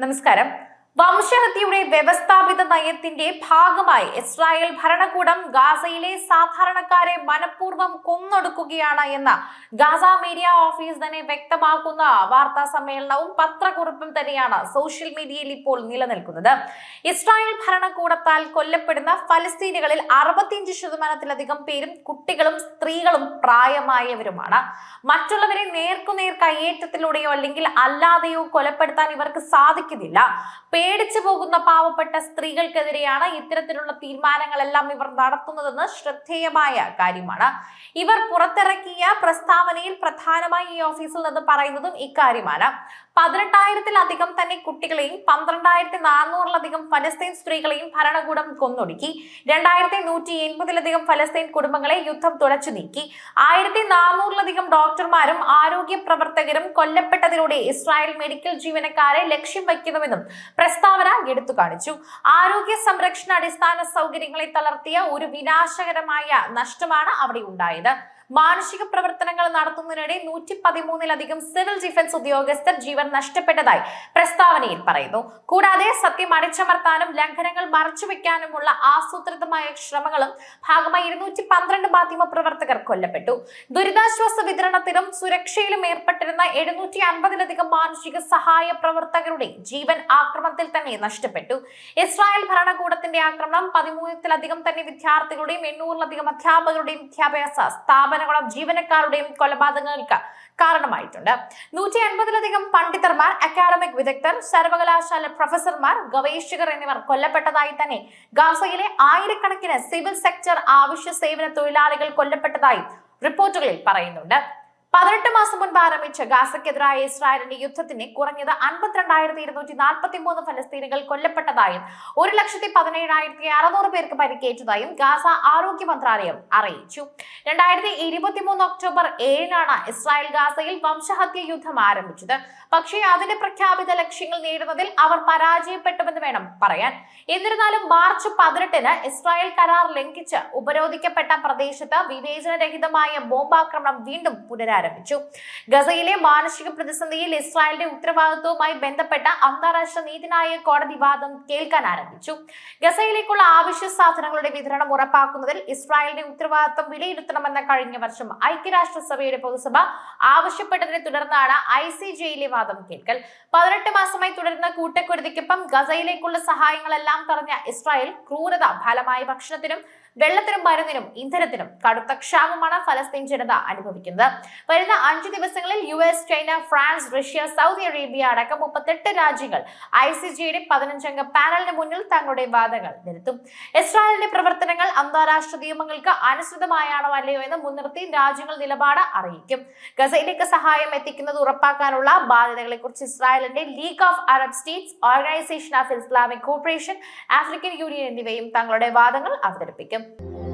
നമസ്കാരം വംശഹത്യയുടെ വ്യവസ്ഥാപിത നയത്തിന്റെ ഭാഗമായി ഇസ്രായേൽ ഭരണകൂടം ഗാസയിലെ സാധാരണക്കാരെ മനഃപൂർവം കൊന്നൊടുക്കുകയാണ് എന്ന് ഗാസ മീഡിയ ഓഫീസ് തന്നെ വ്യക്തമാക്കുന്ന വാർത്താ സമ്മേളനവും പത്രക്കുറിപ്പും തന്നെയാണ് സോഷ്യൽ മീഡിയയിൽ ഇപ്പോൾ നിലനിൽക്കുന്നത്. ഇസ്രായേൽ ഭരണകൂടത്താൽ കൊല്ലപ്പെടുന്ന ഫലസ്തീനികളിൽ അറുപത്തിയഞ്ച് ശതമാനത്തിലധികം പേരും കുട്ടികളും സ്ത്രീകളും പ്രായമായവരുമാണ്. മറ്റുള്ളവരെ നേർക്കുനേർ കയ്യേറ്റത്തിലൂടെയോ അല്ലെങ്കിൽ അല്ലാതെയോ കൊലപ്പെടുത്താൻ ഇവർക്ക് സാധിക്കുന്നില്ല. പേടിച്ചു പോകുന്ന പാവപ്പെട്ട സ്ത്രീകൾക്കെതിരെയാണ് ഇത്തരത്തിലുള്ള തീരുമാനങ്ങളെല്ലാം ഇവർ നടത്തുന്നതെന്ന് ശ്രദ്ധേയമായ കാര്യമാണ്. ഇവർ പുറത്തിറക്കിയ പ്രസ്താവനയിൽ പ്രധാനമായി ഈ ഓഫീസിൽ നിന്ന് പറയുന്നതും ഇക്കാര്യമാണ്. പതിനെട്ടായിരത്തിലധികം തന്നെ കുട്ടികളെയും പന്ത്രണ്ടായിരത്തി നാനൂറിലധികം ഫലസ്തീൻ സ്ത്രീകളെയും ഭരണകൂടം കൊന്നൊടുക്കി. രണ്ടായിരത്തി നൂറ്റി എൺപതിലധികം ഫലസ്തീൻ കുടുംബങ്ങളെ യുദ്ധം തുടച്ചു നീക്കി. ആയിരത്തി നാനൂറിലധികം ഡോക്ടർമാരും ആരോഗ്യ പ്രവർത്തകരും കൊല്ലപ്പെട്ടതിലൂടെ ഇസ്രായേൽ മെഡിക്കൽ ജീവനക്കാരെ ലക്ഷ്യം വയ്ക്കുന്നുവെന്നും പ്രസ്താവന എടുത്തു കാണിച്ചു. ആരോഗ്യ സംരക്ഷണ അടിസ്ഥാന സൗകര്യങ്ങളെ തളർത്തിയ ഒരു വിനാശകരമായ നഷ്ടമാണ് അവിടെ ഉണ്ടായത്. മാനുഷിക പ്രവർത്തനങ്ങൾ നടത്തുന്നതിനിടെ നൂറ്റി പതിമൂന്നിലധികം സിവിൽ ഡിഫൻസ് ഉദ്യോഗസ്ഥർ ജീവൻ നഷ്ടപ്പെട്ടതായി പ്രസ്താവനയിൽ പറയുന്നു. കൂടാതെ സത്യം അടിച്ചമർത്താനും ലംഘനങ്ങൾ മറച്ചുവെക്കാനുമുള്ള ആസൂത്രിതമായ ശ്രമങ്ങളും ഭാഗമായി ഇരുന്നൂറ്റി പന്ത്രണ്ട് മാധ്യമ പ്രവർത്തകർ കൊല്ലപ്പെട്ടു. ദുരിതാശ്വാസ വിതരണത്തിലും സുരക്ഷയിലും ഏർപ്പെട്ടിരുന്ന എഴുന്നൂറ്റി അൻപതിലധികം മാനുഷിക സഹായ പ്രവർത്തകരുടെ ജീവൻ ആക്രമണത്തിൽ തന്നെ നഷ്ടപ്പെട്ടു. ഇസ്രായേൽ ഭരണകൂടത്തിന്റെ ആക്രമണം പതിമൂന്നിലധികം തന്നെ വിദ്യാർത്ഥികളുടെയും എണ്ണൂറിലധികം അധ്യാപകരുടെയും വിദ്യാഭ്യാസ സ്ഥാപനങ്ങളും ജീവനക്കാരുടെയും കൊലപാതകങ്ങൾക്ക് കാരണമായിട്ടുണ്ട്. നൂറ്റി അൻപതിലധികം പണ്ഡിതർമാർ അക്കാഡമിക് വിദഗ്ധർ സർവകലാശാല പ്രൊഫസർമാർ ഗവേഷകർ എന്നിവർ കൊല്ലപ്പെട്ടതായി തന്നെ ഗാസയിലെ ആയിരക്കണക്കിന് സിവിൽ സെക്ടർ ആവശ്യ സേവന തൊഴിലാളികൾ കൊല്ലപ്പെട്ടതായി റിപ്പോർട്ടുകളിൽ പറയുന്നുണ്ട്. പതിനെട്ട് മാസം മുൻപ് ആരംഭിച്ച ഗാസക്കെതിരായ ഇസ്രായേലിന്റെ യുദ്ധത്തിന് കുറഞ്ഞത് അൻപത്തിരണ്ടായിരത്തി ഇരുന്നൂറ്റി നാൽപ്പത്തി മൂന്ന് ഫലസ്തീനുകൾ കൊല്ലപ്പെട്ടതായും ഒരു ലക്ഷത്തി പതിനേഴായിരത്തി അറുന്നൂറ് പേർക്ക് പരിക്കേറ്റതായും ഗാസ ആരോഗ്യ മന്ത്രാലയം അറിയിച്ചു. രണ്ടായിരത്തി ഇരുപത്തി മൂന്ന് ഒക്ടോബർ ഏഴിനാണ് ഇസ്രായേൽ ഗാസയിൽ വംശഹത്യ യുദ്ധം ആരംഭിച്ചത്. പക്ഷേ അതിന്റെ പ്രഖ്യാപിത ലക്ഷ്യങ്ങൾ നേടുന്നതിൽ അവർ പരാജയപ്പെട്ടുവെന്ന് വേണം പറയാൻ. എന്നിരുന്നാലും മാർച്ച് പതിനെട്ടിന് ഇസ്രായേൽ കരാർ ലംഘിച്ച് ഉപരോധിക്കപ്പെട്ട പ്രദേശത്ത് വിവേചനരഹിതമായ ബോംബാക്രമണം വീണ്ടും പുനരാരംഭിച്ചു ഗസയിലെ മാനസിക പ്രതിസന്ധിയിൽ ഇസ്രായേലിന്റെ ഉത്തരവാദിത്വവുമായി ബന്ധപ്പെട്ട അന്താരാഷ്ട്ര നീതിന്യായ കോടതി വാദം കേൾക്കാൻ ആരംഭിച്ചു. ഗസയിലേക്കുള്ള ആവശ്യ സാധനങ്ങളുടെ വിതരണം ഉറപ്പാക്കുന്നതിൽ ഇസ്രായേലിന്റെ ഉത്തരവാദിത്വം വിലയിരുത്തണമെന്ന കഴിഞ്ഞ വർഷം ഐക്യരാഷ്ട്രസഭയുടെ പൊതുസഭ ആവശ്യപ്പെട്ടതിനെ തുടർന്നാണ് ഐ സി ജെയിലെ വാദം കേൾക്കൽ. പതിനെട്ട് മാസമായി തുടരുന്ന കൂട്ടക്കുരുതിക്കൊപ്പം ഗസയിലേക്കുള്ള സഹായങ്ങളെല്ലാം തടഞ്ഞ ഇസ്രായേൽ ക്രൂരത ഫലമായ ഭക്ഷണത്തിനും വെള്ളത്തിനും മരുന്നിനും ഇന്ധനത്തിനും കടുത്ത ക്ഷാമമാണ് ഫലസ്തീൻ ജനത അനുഭവിക്കുന്നത്. വരുന്ന അഞ്ച് ദിവസങ്ങളിൽ U S China France Russia Saudi Arabia അടക്കം മുപ്പത്തെട്ട് രാജ്യങ്ങൾ ഐ സി ജിയുടെ പതിനഞ്ചംഗ പാനലിന് മുന്നിൽ തങ്ങളുടെ വാദങ്ങൾ നിരത്തും. ഇസ്രായേലിന്റെ പ്രവർത്തനങ്ങൾ അന്താരാഷ്ട്ര നിയമങ്ങൾക്ക് അനുസൃതമായാണോ അല്ലയോ എന്ന് മുൻനിർത്തി രാജ്യങ്ങൾ നിലപാട് അറിയിക്കും. ഗസയിലേക്ക് സഹായം എത്തിക്കുന്നത് ഉറപ്പാക്കാനുള്ള ബാധ്യതകളെക്കുറിച്ച് ഇസ്രായേലിന്റെ league of Arab states organisation of Islamic corporation African union എന്നിവയും തങ്ങളുടെ വാദങ്ങൾ അവതരിപ്പിക്കും. திட்டம்